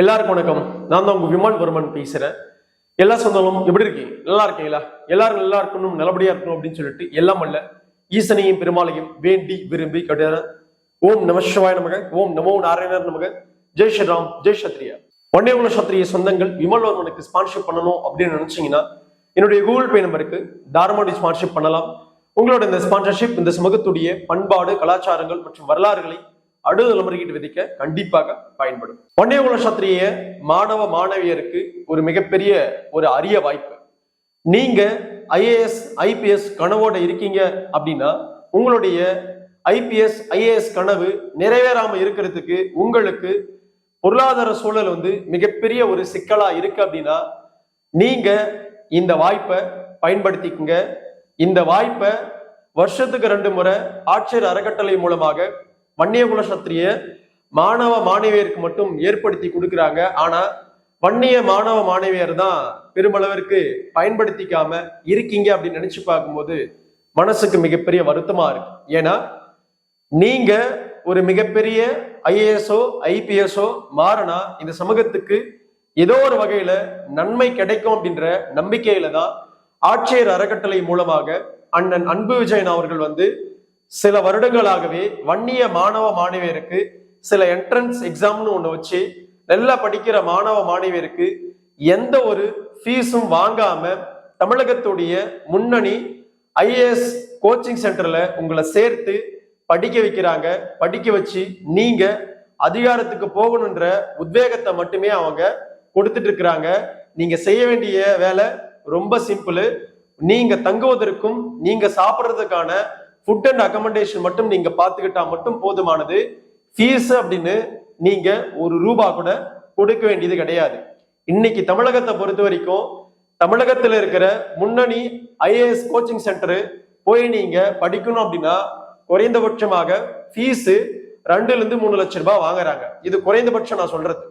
எல்லாருக்கும் வணக்கம். நான் தான் உங்க விமல் வர்மன் பேசுறேன். எல்லா சொந்தங்களும் எப்படி இருக்கீங்க? நல்லா இருக்கீங்களா? எல்லாரும் நல்லா இருக்கணும் நல்லபடியா இருக்கணும் அப்படின்னு சொல்லிட்டு எல்லாம் அல்ல. ஈசனையும் பெருமாளையும் வேண்டி விரும்பி கேட்டார் ஓம் நம சிவாய நமக ஓம் நமோ நாராயணர் நமக. ஜெய் ஸ்ரீராம் ஜெய் சத்ரியா. வண்டியகுல சத்திரிய சொந்தங்கள் விமல் வர்மனுக்கு ஸ்பான்ஷிப் பண்ணணும் அப்படின்னு நினைச்சீங்கன்னா என்னுடைய கூகுள் பே நம்பருக்கு தாராளமாக ஸ்பான்ஷிப் பண்ணலாம். உங்களோட இந்த ஸ்பான்சர்ஷிப் இந்த சமூகத்துடைய பண்பாடு கலாச்சாரங்கள் மற்றும் வரலாறுகளை அடுத்த தலைமுறைகிட்டு விதிக்க கண்டிப்பாக பயன்படும். வண்டியகுல சத்திரிய மாணவ மாணவியருக்கு ஒரு மிகப்பெரிய ஒரு அரிய வாய்ப்பு. நீங்க ஐஏஎஸ் ஐபிஎஸ் கனவோட இருக்கீங்க அப்படின்னா உங்களுடைய ஐபிஎஸ் ஐஏஎஸ் கனவு நிறைவேறாம இருக்கிறதுக்கு உங்களுக்கு பொருளாதார சூழல் வந்து மிகப்பெரிய ஒரு சிக்கலா இருக்கு அப்படின்னா நீங்க இந்த வாய்ப்பை பயன்படுத்திக்கங்க. இந்த வாய்ப்பை வருஷத்துக்கு ரெண்டு முறை ஆட்சியர் அறக்கட்டளை மூலமாக வன்னியகுல சத்திரிய மாணவ மாணவியருக்கு மட்டும் ஏற்படுத்தி கொடுக்குறாங்க. ஆனா வன்னிய மாணவ மாணவியர் தான் பெருமளவிற்கு பயன்படுத்திக்காம இருக்கீங்க அப்படின்னு நினைச்சு பார்க்கும்போது மனசுக்கு மிகப்பெரிய வருத்தமா இருக்கு. ஏன்னா நீங்க ஒரு மிகப்பெரிய ஐஏஎஸ்ஓ ஐபிஎஸ்ஓ மாறினா இந்த சமூகத்துக்கு ஏதோ ஒரு வகையில நன்மை கிடைக்கும் அப்படின்ற நம்பிக்கையில தான் ஆட்சியர் அறக்கட்டளை மூலமாக அண்ணன் அன்பு விஜயன் அவர்கள் வந்து சில வருடங்களாகவே வன்னிய மாணவ மாணவியருக்கு சில என்ட்ரன்ஸ் எக்ஸாம்னு ஒன்று வச்சு நல்லா படிக்கிற மாணவ மாணவியருக்கு எந்த ஒரு ஃபீஸும் வாங்காம தமிழகத்துடைய முன்னணி ஐஏஎஸ் கோச்சிங் சென்டர்ல உங்களை சேர்த்து படிக்க வைக்கிறாங்க. படிக்க வச்சு நீங்க அதிகாரத்துக்கு போகணுன்ற உத்வேகத்தை மட்டுமே அவங்க கொடுத்துட்டு இருக்கிறாங்க. நீங்க செய்ய வேண்டிய வேலை ரொம்ப சிம்பிள் நீங்க தங்குவதற்கும் நீங்க சாப்பிட்றதுக்கான ஃபுட் அண்ட் அக்கமெண்டேஷன் மட்டும் நீங்க பார்த்துக்கிட்டா மட்டும் போதுமானது. ஃபீஸ் அப்படின்னு நீங்க ஒரு ரூபா கூட கொடுக்க வேண்டியது கிடையாது. இன்னைக்கு தமிழகத்தை பொறுத்த வரைக்கும் தமிழகத்தில் இருக்கிற முன்னணி ஐஏஎஸ் கோச்சிங் சென்டரு போய் நீங்க படிக்கணும் அப்படின்னா குறைந்தபட்சமாக ஃபீஸு ரெண்டுல இருந்து மூணு லட்சம் ரூபாய் வாங்குறாங்க. இது குறைந்தபட்சம் நான் சொல்றது.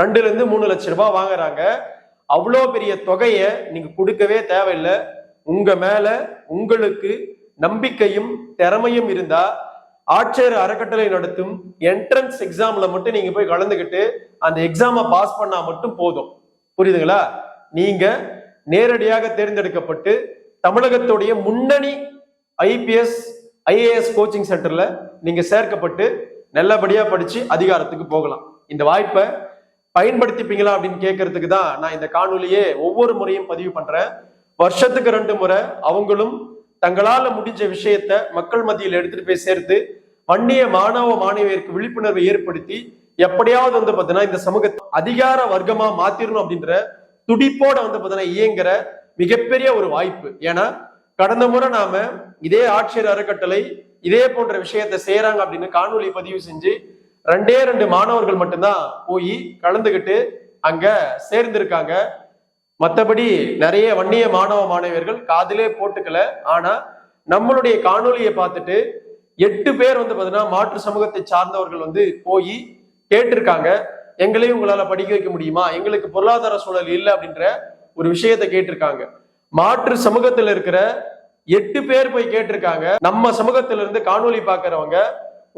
ரெண்டுல இருந்து மூணு லட்சம் ரூபாய் வாங்குறாங்க. அவ்வளோ பெரிய தொகையை நீங்க கொடுக்கவே தேவையில்லை. உங்க மேல உங்களுக்கு நம்பிக்கையும் திறமையும் இருந்தா ஆட்சியர் அறக்கட்டளை நடத்தும் என்ட்ரன்ஸ் எக்ஸாம்ல மட்டும் நீங்க போய் கலந்துக்கிட்டு அந்த எக்ஸாமை பாஸ் பண்ணா மட்டும் போதும். புரியுதுங்களா? நீங்க நேரடியாக தேர்ந்தெடுக்கப்பட்டு தமிழகத்துடைய முன்னணி ஐபிஎஸ் ஐஏஎஸ் கோச்சிங் சென்டர்ல நீங்க சேர்க்கப்பட்டு நல்லபடியா படிச்சு அதிகாரத்துக்கு போகலாம். இந்த வாய்ப்பை பயன்படுத்திப்பீங்களா அப்படின்னு கேட்கறதுக்கு தான் நான் இந்த காணொலியே ஒவ்வொரு முறையும் பதிவு பண்றேன். வருஷத்துக்கு ரெண்டு முறை அவங்களும் தங்களால முடிஞ்ச விஷயத்த மக்கள் மத்தியில் எடுத்துட்டு போய் சேர்த்து வன்னிய மாணவ மாணவியருக்கு விழிப்புணர்வை ஏற்படுத்தி எப்படியாவது வந்து பாத்தீங்கன்னா இந்த சமூகத்தை அதிகார வர்க்கமா மாத்திரணும் அப்படின்ற துடிப்போட வந்து பாத்தீங்கன்னா இயங்குற மிகப்பெரிய ஒரு வாய்ப்பு. ஏன்னா கடந்த முறை நாம இதே ஆட்சியர் அறக்கட்டளை இதே போன்ற விஷயத்த செய்யறாங்க அப்படின்னு காணொலி பதிவு செஞ்சு ரெண்டே ரெண்டு மாணவர்கள் மட்டும்தான் போய் கலந்துகிட்டு அங்க சேர்ந்திருக்காங்க. மற்றபடி நிறைய வன்னிய மாணவ மாணவியர்கள் காதிலே போட்டுக்கல. ஆனா நம்மளுடைய காணொலியை பார்த்துட்டு எட்டு பேர் வந்து பார்த்தீங்கன்னா மாற்று சமூகத்தை சார்ந்தவர்கள் வந்து போய் கேட்டிருக்காங்க. எங்களையும் உங்களால படிக்க வைக்க முடியுமா? எங்களுக்கு பொருளாதார சூழல் இல்லை அப்படின்ற ஒரு விஷயத்தை கேட்டிருக்காங்க. மாற்று சமூகத்தில் இருக்கிற எட்டு பேர் போய் கேட்டிருக்காங்க. நம்ம சமூகத்திலிருந்து காணொலி பார்க்கறவங்க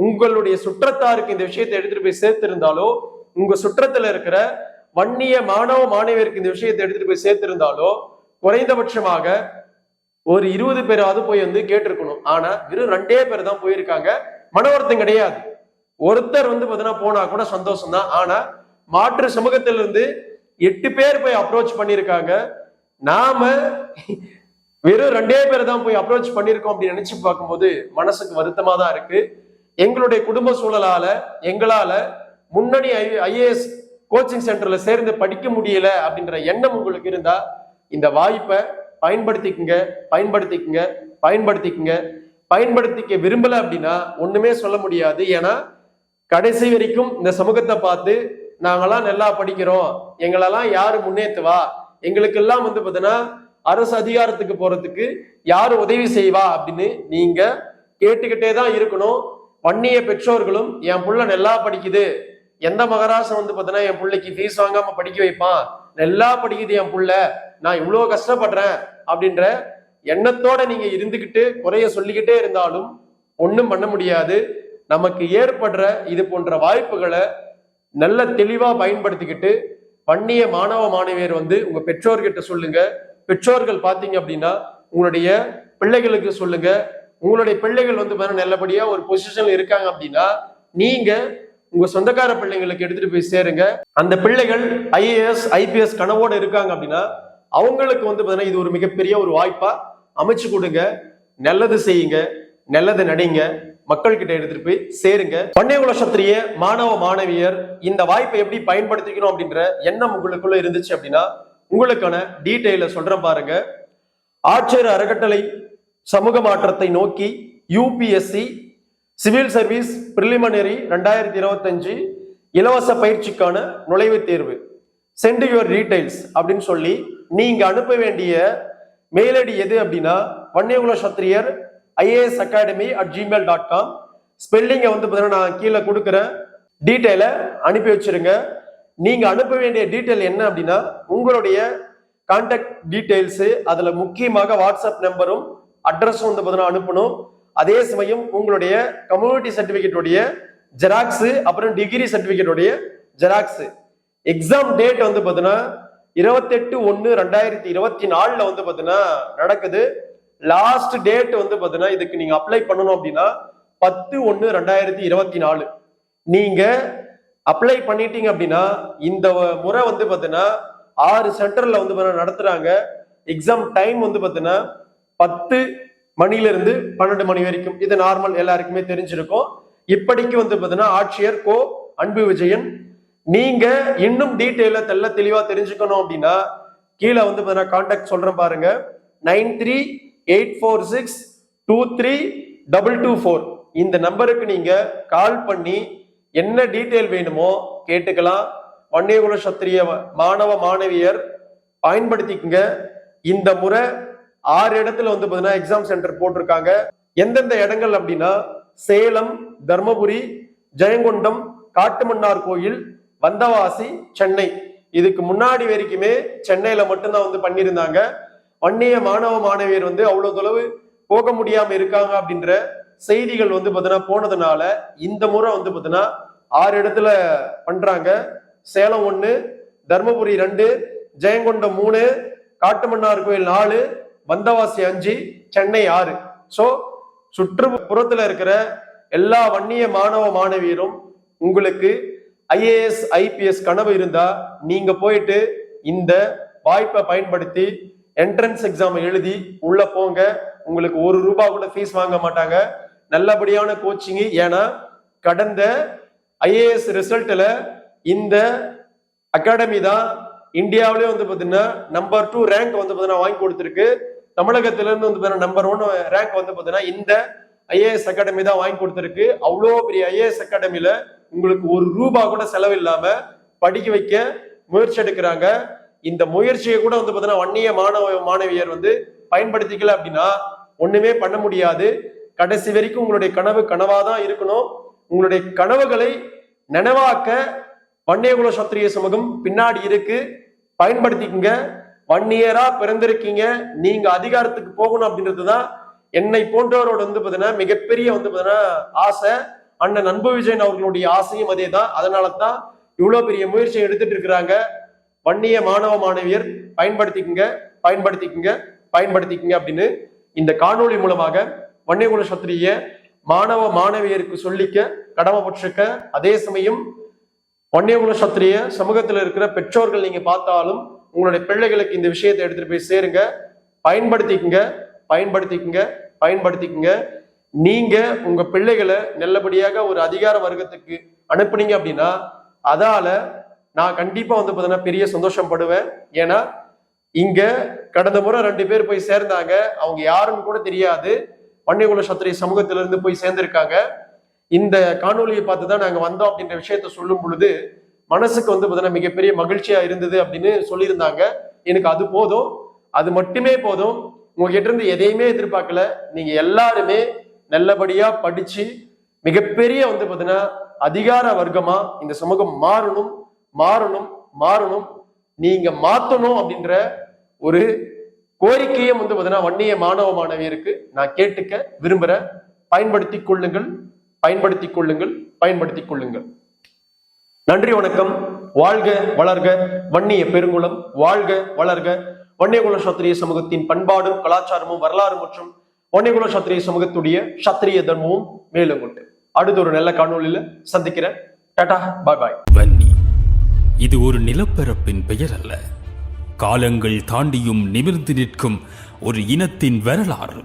உங்களுடைய சுற்றத்தாருக்கு இந்த விஷயத்தை எடுத்துட்டு போய் சேர்த்திருந்தாலோ உங்க சுற்றத்துல இருக்கிற வன்னிய மாணவ மாணவியருக்கு இந்த விஷயத்தை எடுத்துட்டு போய் சேர்த்திருந்தாலோ குறைந்தபட்சமாக ஒரு இருபது பேராவது போய் வந்து கேட்டிருக்கணும். ஆனா வெறும் ரெண்டே பேர் தான் போயிருக்காங்க. மனவர்த்தம் கிடையாது. ஒருத்தர் வந்து பார்த்தீங்கன்னா போனா கூட சந்தோஷம் தான் ஆனா மாற்று சமூகத்திலிருந்து எட்டு பேர் போய் அப்ரோச் பண்ணியிருக்காங்க. நாம வெறும் ரெண்டே பேர் தான் போய் அப்ரோச் பண்ணியிருக்கோம் அப்படின்னு நினைச்சு பார்க்கும்போது மனசுக்கு வருத்தமா தான் இருக்கு. எங்களுடைய குடும்ப சூழலால எங்களால முன்னணி ஐ ஐஏஎஸ் கோச்சிங் சென்டர்ல சேர்ந்து படிக்க முடியல அப்படின்ற எண்ணம் உங்களுக்கு இருந்தா இந்த வாய்ப்பை பயன்படுத்திக்குங்க பயன்படுத்திக்குங்க பயன்படுத்திக்குங்க. பயன்படுத்திக்க விரும்பல அப்படின்னா ஒண்ணுமே சொல்ல முடியாது. ஏன்னா கடைசி வரைக்கும் இந்த சமூகத்தை பார்த்து நாங்கெல்லாம் நல்லா படிக்கிறோம். எங்களெல்லாம் யாரு முன்னேற்றுவா எங்களுக்கெல்லாம் வந்து பார்த்தீங்கன்னா அரசு அதிகாரத்துக்கு போறதுக்கு யாரு உதவி செய்வா? அப்படின்னு நீங்க கேட்டுக்கிட்டே தான் இருக்கணும். வன்னிய பெற்றோர்களும் என் புள்ள நல்லா படிக்குது. எந்த மகராசன் வந்து பார்த்தீங்கன்னா என் பிள்ளைக்கு ஃபீஸ் வாங்காம படிக்க வைப்பான். நல்லா படிக்குது என் புள்ள. நான் இவ்வளோ கஷ்டப்படுறேன் அப்படின்ற எண்ணத்தோட நீங்க இருந்துக்கிட்டு குறைய சொல்லிக்கிட்டே இருந்தாலும் ஒன்றும் பண்ண முடியாது. நமக்கு ஏற்படுற இது போன்ற வாய்ப்புகளை நல்ல தெளிவா பயன்படுத்திக்கிட்டு பண்ணிய மாணவ மாணவியர் வந்து உங்க பெற்றோர்கிட்ட சொல்லுங்க. பெற்றோர்கள் பார்த்தீங்க அப்படின்னா உங்களுடைய பிள்ளைகளுக்கு சொல்லுங்க. உங்களுடைய பிள்ளைகள் வந்து பாருங்க நல்லபடியா ஒரு பொசிஷன்ல இருக்காங்க அப்படின்னா நீங்க உங்க சொந்தக்கார பிள்ளைங்களுக்கு எடுத்துட்டு போய் சேருங்க. அந்த பிள்ளைகள் ஐஏஎஸ் ஐபிஎஸ் கனவோட இருக்காங்க அப்படின்னா அவங்களுக்கு வந்து பாத்தீங்கன்னா இது ஒரு மிகப்பெரிய ஒரு வாய்ப்பா அமைச்சு கொடுங்க. நல்லது செய்யுங்க. நல்லது நடிங்க. மக்கள் கிட்ட எடுத்துட்டு போய் சேருங்க. பண்டைய சத்திரிய மாணவ மாணவியர் இந்த வாய்ப்பை எப்படி பயன்படுத்திக்கணும் அப்படின்ற எண்ணம் உங்களுக்குள்ள இருந்துச்சு அப்படின்னா உங்களுக்கான டீட்டெயில சொல்றேன் பாருங்க. ஆட்சியர் அறக்கட்டளை சமூக மாற்றத்தை நோக்கி யூபிஎஸ்சி சிவில் சர்வீஸ் பிரிலிமினரி ரெண்டாயிரத்தி இருபத்தஞ்சு இலவச பயிற்சிக்கான நுழைவுத் தேர்வு. சென்ட் யுவர் டீடைல்ஸ் அப்படின்னு சொல்லி நீங்க அனுப்ப வேண்டிய மெயில் ஐடி எது அப்படின்னா Vanniyakula Kshatriyar IAS academy at Gmail dot com ஸ்பெல்லிங்கை வந்து பார்த்தீங்கன்னா நான் கீழே கொடுக்குறேன் டீட்டெயிலை அனுப்பி வச்சிருங்க. நீங்க அனுப்ப வேண்டிய டீட்டெயில் என்ன அப்படின்னா உங்களுடைய கான்டாக்ட் டீட்டெயில்ஸு அதில் முக்கியமாக வாட்ஸ்அப் நம்பரும் அட்ரஸும் வந்து பார்த்தீங்கன்னா அனுப்பணும். அதே சமயம் உங்களுடைய கம்யூனிட்டி சர்டிபிகேட்டுடைய ஜெராக்ஸு அப்புறம் டிகிரி சர்டிபிகேட்டுடைய ஜெராக்ஸு எக்ஸாம் டேட் வந்து பார்த்தீங்கன்னா இருபத்தெட்டு ஒன்று ரெண்டாயிரத்தி இருபத்தி நாலில் வந்து பார்த்தீங்கன்னா நடக்குது. லாஸ்ட் டேட் வந்து பார்த்தீங்கன்னா இதுக்கு நீங்கள் அப்ளை பண்ணணும் அப்படின்னா பத்து ஒன்று ரெண்டாயிரத்தி இருபத்தி நாலு. நீங்கள் அப்ளை பண்ணிட்டீங்க அப்படின்னா இந்த முறை வந்து பார்த்தீங்கன்னா ஆறு சென்டரில் வந்து பார்த்தீங்கன்னா நடத்துகிறாங்க எக்ஸாம் டைம் வந்து பார்த்தீங்கன்னா பத்து மணிலிருந்து பன்னெண்டு மணி வரைக்கும். இது நார்மல் எல்லாருக்குமே தெரிஞ்சிருக்கும். இப்படிக்கு வந்து பார்த்தீங்கன்னா ஆட்சியர் கோ அன்பு விஜயன் நீங்க இன்னும் டீட்டெயில தெல்ல தெளிவா தெரிஞ்சுக்கணும் அப்படின்னா கீழே வந்து பார்த்தீங்கன்னா கான்டாக்ட் சொல்றேன் பாருங்க. Nine three eight four six two three double two four. இந்த நம்பருக்கு நீங்க கால் பண்ணி என்ன டீட்டெயில் வேணுமோ கேட்டுக்கலாம். வன்னியகுல சத்திரிய மாணவ மாணவியர் பயன்படுத்திக்கங்க. இந்த முறை ஆறு இடத்துல வந்து பார்த்தீங்கன்னா எக்ஸாம் சென்டர் போட்டிருக்காங்க. எந்தெந்த இடங்கள் அப்படின்னா சேலம் தர்மபுரி ஜெயங்கொண்டம் காட்டுமன்னார் கோயில் வந்தவாசி சென்னை. இதுக்கு முன்னாடி வரைக்குமே சென்னையில மட்டும்தான் வந்து பண்ணியிருந்தாங்க. வன்னிய மாணவ மாணவியர் வந்து அவ்வளவு தொலைவு போக முடியாம இருக்காங்க அப்படின்ற செய்திகள் வந்து பார்த்தீங்கன்னா போனதுனால இந்த முறை வந்து பார்த்தீங்கன்னா ஆறு இடத்துல பண்றாங்க. சேலம் ஒண்ணு தர்மபுரி ரெண்டு ஜெயங்கொண்டம் மூணு காட்டுமன்னார் கோயில் நாலு வந்தவாசி அஞ்சு சென்னை ஆறு. ஸோ சுற்றுப்புறத்தில் இருக்கிற எல்லா வன்னிய மாணவ மாணவியரும் உங்களுக்கு ஐஏஎஸ் ஐபிஎஸ் கனவு இருந்தா நீங்க போயிட்டு இந்த வாய்ப்பை பயன்படுத்தி என்ட்ரன்ஸ் எக்ஸாம் எழுதி உள்ள போங்க. உங்களுக்கு ஒரு ரூபா கூட ஃபீஸ் வாங்க மாட்டாங்க. நல்லபடியான கோச்சிங் ஏன்னா கடந்த ஐஏஎஸ் ரிசல்ட்டில் இந்த அகாடமி தான் இந்தியாவிலே வந்து பார்த்தீங்கன்னா நம்பர் டூ ரேங்க் வந்து பார்த்தீங்கன்னா வாங்கி கொடுத்துருக்கு. தமிழகத்திலிருந்து வந்து பார்த்தீங்கன்னா நம்பர் ஒன் ரேங்க் வந்து பார்த்தீங்கன்னா இந்த ஐஏஎஸ் அகாடமி தான் வாங்கி கொடுத்துருக்கு. அவ்வளோ பெரிய ஐஏஎஸ் அகாடமியில உங்களுக்கு ஒரு ரூபா கூட செலவு இல்லாம படிக்க வைக்க முயற்சி எடுக்கிறாங்க. இந்த முயற்சியை கூட வந்து பார்த்தீங்கன்னா வன்னிய மாணவ மாணவியர் வந்து பயன்படுத்திக்கல அப்படின்னா ஒண்ணுமே பண்ண முடியாது. கடைசி வரைக்கும் உங்களுடைய கனவு கனவாதான் இருக்கணும். உங்களுடைய கனவுகளை நனவாக்க வன்னியகுல சத்திரிய சமூகம் பின்னாடி இருக்கு. பயன்படுத்திக்கங்க. வன்னியரா பிறந்திருக்கீங்க. நீங்க அதிகாரத்துக்கு போகணும் அப்படின்றது தான் என்னை போன்றவரோட வந்து பார்த்தீங்கன்னா மிகப்பெரிய வந்து பார்த்தீங்கன்னா ஆசை. அண்ணன் அன்பு விஜயன் அவர்களுடைய ஆசையும் அதே தான் அதனால தான் இவ்வளோ பெரிய முயற்சியை எடுத்துட்டு இருக்கிறாங்க. வன்னிய மாணவ மாணவியர் பயன்படுத்திக்கங்க பயன்படுத்திக்கங்க பயன்படுத்திக்கங்க அப்படின்னு இந்த காணொளி மூலமாக வன்னியகுல சத்திரிய மாணவ மாணவியருக்கு சொல்லிக்க கடமைப்பட்டிருக்க அதே சமயம் வன்னியகுல சத்திரிய சமூகத்தில் இருக்கிற பெற்றோர்கள் நீங்க பார்த்தாலும் உங்களுடைய பிள்ளைகளுக்கு இந்த விஷயத்தை எடுத்துட்டு போய் சேருங்க. பயன்படுத்திக்கங்க பயன்படுத்திக்கங்க பயன்படுத்திக்கங்க. நீங்க உங்க பிள்ளைகளை நல்லபடியாக ஒரு அதிகார வர்க்கத்துக்கு அனுப்புனீங்க அப்படின்னா அதால நான் கண்டிப்பா வந்து பார்த்தீங்கன்னா பெரிய சந்தோஷம் படுவேன் ஏன்னா இங்க கடந்த முறை ரெண்டு பேர் போய் சேர்ந்தாங்க. அவங்க யாருன்னு கூட தெரியாது. வன்னியகுல சத்திரிய சமூகத்திலிருந்து போய் சேர்ந்திருக்காங்க. இந்த காணொலியை பார்த்து தான் நாங்கள் வந்தோம் அப்படின்ற விஷயத்த சொல்லும் பொழுது மனசுக்கு வந்து பார்த்தீங்கன்னா மிகப்பெரிய மகிழ்ச்சியா இருந்தது அப்படின்னு சொல்லியிருந்தாங்க. எனக்கு அது போதும். அது மட்டுமே போதும். உங்ககிட்ட இருந்து எதையுமே எதிர்பார்க்கல. நீங்க எல்லாருமே நல்லபடியா படிச்சு மிகப்பெரிய வந்து பார்த்தீங்கன்னா அதிகார வர்க்கமா இந்த சமூகம் மாறணும் மாறணும் மாறணும். நீங்க மாத்தணும் அப்படின்ற ஒரு கோரிக்கையும் வந்து பார்த்தீங்கன்னா வன்னிய மாணவ மாணவியருக்கு நான் கேட்டுக்க விரும்புறேன். பயன்படுத்திக் கொள்ளுங்கள் பயன்படுத்திக் கொள்ளுங்கள் பயன்படுத்திக் கொள்ளுங்கள். நன்றி வணக்கம். வாழ்க வளர்க. வன்னிய பெருங்குளம் வாழ்க வளர்க. வன்னியகுல சத்திரிய சமூகத்தின் பண்பாடும் கலாச்சாரமும் வரலாறு மற்றும் வன்னியகுல சத்திரிய சமூகத்துடைய சத்திரிய தர்மமும் மேலும் கொண்டு அடுத்த ஒரு நல்ல காணொலியில சந்திக்கிறேன். டாடா பாய் பாய் வன்னி இது ஒரு நிலப்பரப்பின் பெயர் அல்ல காலங்கள் தாண்டியும் நிமிர்ந்து நிற்கும் ஒரு இனத்தின் வரலாறு.